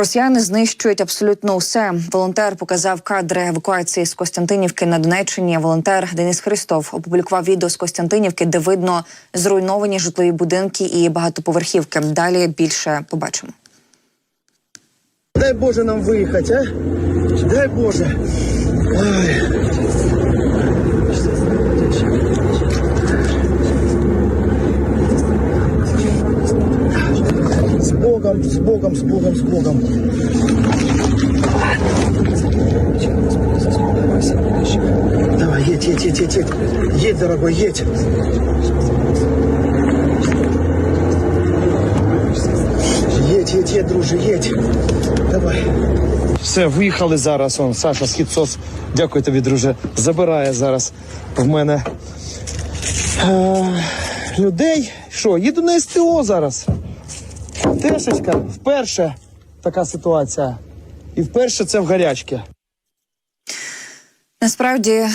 Росіяни знищують абсолютно усе. Волонтер показав кадри евакуації з Костянтинівки на Донеччині. Волонтер Денис Христов опублікував відео з Костянтинівки, де видно зруйновані житлові будинки і багатоповерхівки. Далі більше побачимо. Дай Боже нам виїхати, а? Дай Боже. Ой. Богом, с Богом, с Богом, с Богом. Давай, едь, едь, едь, едь, едь. Едь, дорогой, едь. Едь, едь, едь, друже, едь. Давай. Все, виїхали зараз. Он, Саша Східсос. Дякую тобі, друже. Забирає зараз в мене е, людей. Що, їду на СТО зараз. Тешечка, вперше така ситуація. І вперше це в гарячки. Насправді,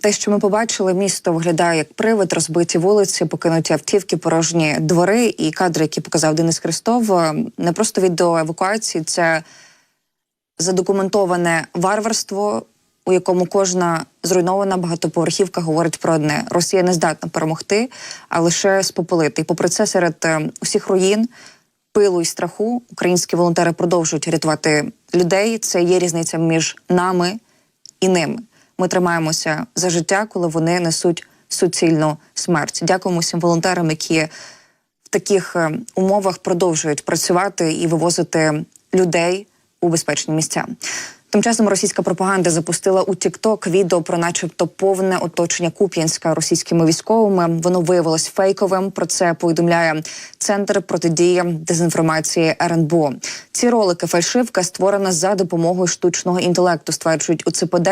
те, що ми побачили, місто виглядає як привид, розбиті вулиці, покинуті автівки, порожні двори і кадри, які показав Денис Христов, не просто відео евакуації, це задокументоване варварство, у якому кожна зруйнована багатоповерхівка говорить про одне: Росія не здатна перемогти, а лише спопилити. І попри це, серед е, усіх руїн. Пилу і страху українські волонтери продовжують рятувати людей. Це є різниця між нами і ними. Ми тримаємося за життя, коли вони несуть суцільну смерть. Дякуємо всім волонтерам, які в таких е, умовах продовжують працювати і вивозити людей у безпечні місця. Тим часом російська пропаганда запустила у TikTok відео про, начебто, повне оточення Куп'янська російськими військовими. Воно виявилось фейковим. Про це повідомляє центр протидії дезінформації РНБО. Ці ролики фальшивка створена за допомогою штучного інтелекту. Стверджують у ЦПД.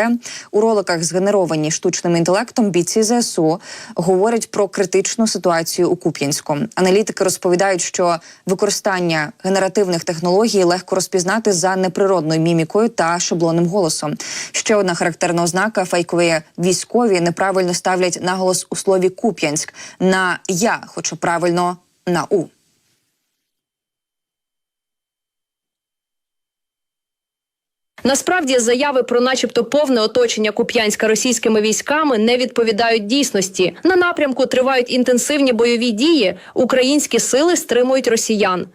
У роликах, згенеровані штучним інтелектом, бійці ЗСУ говорять про критичну ситуацію у Куп'янську. Аналітики розповідають, що використання генеративних технологій легко розпізнати за неприродною мімікою та шаблонним голосом. Ще одна характерна ознака фейкові військові неправильно ставлять наголос у слові Куп'янськ на я, хоча правильно на у. Насправді заяви про, начебто, повне оточення Куп'янська російськими військами не відповідають дійсності. На напрямку тривають інтенсивні бойові дії. Українські сили стримують росіян.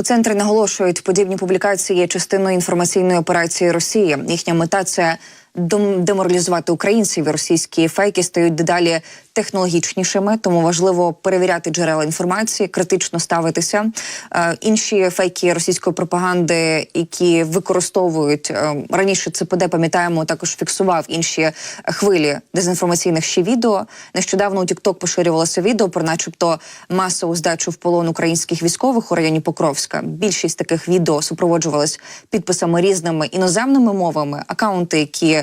У центрі наголошують, подібні публікації є частиною інформаційної операції Росії. Їхня мета це деморалізувати українців. І Російські фейки стають дедалі технологічнішими, тому важливо перевіряти джерела інформації, критично ставитися. Е, інші фейки російської пропаганди, які використовують е, раніше ЦПД, пам'ятаємо, також фіксував інші хвилі дезінформаційних ще відео. Нещодавно у TikTok поширювалося відео про, начебто, масову здачу в полон українських військових у районі Покровська. Більшість таких відео супроводжувалась підписами різними іноземними мовами. Акаунти, які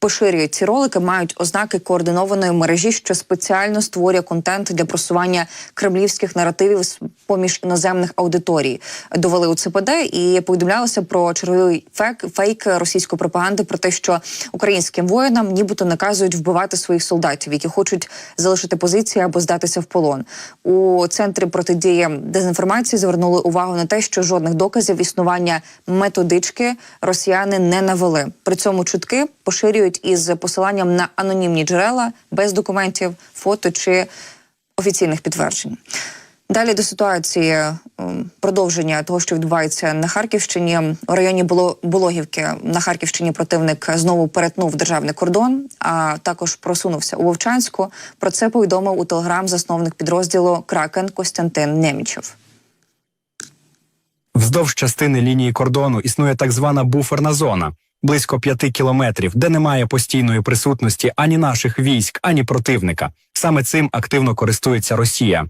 поширюють ці ролики, мають ознаки координованої мережі, що спеціально створює контент для просування кремлівських наративів поміж іноземних аудиторій. Довели у ЦПД і повідомлялося про черговий фейк, фейк російської пропаганди про те, що українським воїнам нібито наказують вбивати своїх солдатів, які хочуть залишити позиції або здатися в полон. У центрі протидії дезінформації звернули увагу на те, що жодних доказів існування методички росіяни не навели. При цьому чутки поширюють із посиланням на анонімні джерела без документів, фото чи офіційних підтверджень. Далі до ситуації ем, продовження того, що відбувається на Харківщині у районі Булогівки на Харківщині. Противник знову перетнув державний кордон, а також просунувся у Вовчанську. Про це повідомив у телеграм засновник підрозділу Кракен Костянтин Немічев. Вздовж частини лінії кордону існує так звана буферна зона близько п'яти кілометрів, де немає постійної присутності ані наших військ, ані противника. Саме цим активно користується Росія.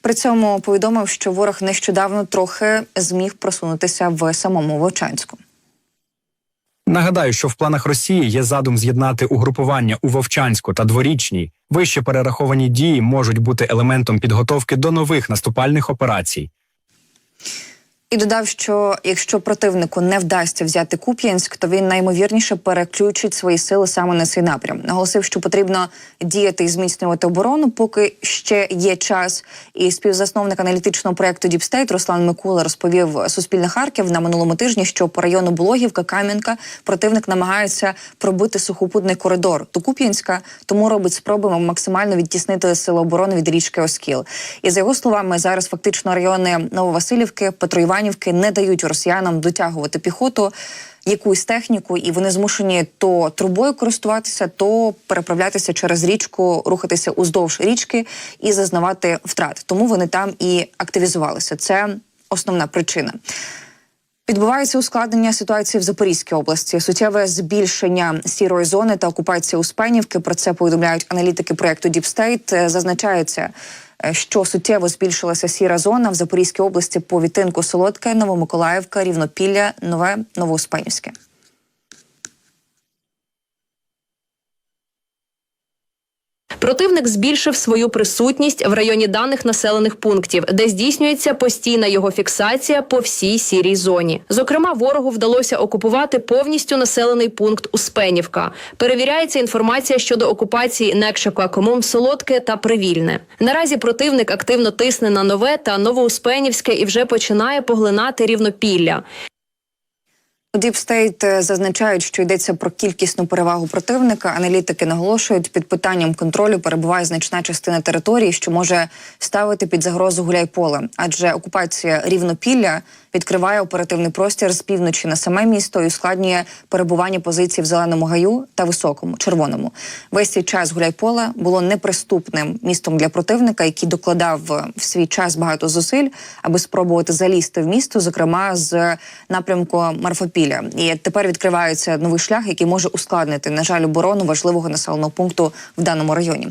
При цьому повідомив, що ворог нещодавно трохи зміг просунутися в самому Вовчанську. Нагадаю, що в планах Росії є задум з'єднати угрупування у Вовчанську та Дворічній. Вище перераховані дії можуть бути елементом підготовки до нових наступальних операцій. І додав, що якщо противнику не вдасться взяти Куп'янськ, то він наймовірніше переключить свої сили саме на цей напрям. Наголосив, що потрібно діяти і зміцнювати оборону, поки ще є час. І співзасновник аналітичного проекту Діпстейт Руслан Микула розповів Суспільне Харків на минулому тижні, що по району Болохівка, Кам'янка противник намагається пробити сухопутний коридор до Куп'янська, тому робить спроби максимально відтіснити сили оборони від річки Оскіл. І за його словами, зараз фактично райони Нововасилівки, Петроіванівки не дають росіянам дотягувати піхоту. Якусь техніку, і вони змушені то трубою користуватися, то переправлятися через річку, рухатися уздовж річки і зазнавати втрат. Тому вони там і активізувалися. Це основна причина. Відбувається ускладнення ситуації в Запорізькій області. Суттєве збільшення сірої зони та окупація Успенівки. Про це повідомляють аналітики проекту Діпстейт. Зазначається, е, що суттєво збільшилася сіра зона в Запорізькій області по відтинку Солодке, Новомиколаївка, Рівнопілля, Нове, Новоуспенівське. Противник збільшив свою присутність в районі даних населених пунктів, де здійснюється постійна його фіксація по всій сірій зоні. Зокрема, ворогу вдалося окупувати повністю населений пункт Успенівка. Перевіряється інформація щодо окупації Некшака, Комум, Солодке та Привільне. Наразі противник активно тисне на нове та Новоуспенівське і вже починає поглинати рівнопілля. Діпстейт зазначають, що йдеться про кількісну перевагу противника. Аналітики наголошують, під питанням контролю перебуває значна частина території, що може ставити під загрозу гуляйполе. Адже окупація рівнопілля відкриває оперативний простір з півночі на саме місто і ускладнює перебування позицій в зеленому гаю та високому червоному. Весь цей час гуляйполе було неприступним містом для противника, який докладав в свій час багато зусиль, аби спробувати залізти в місто, зокрема з напрямку Марфопіля. І тепер відкривається новий шлях, який може ускладнити, на жаль, оборону важливого населеного пункту в даному районі.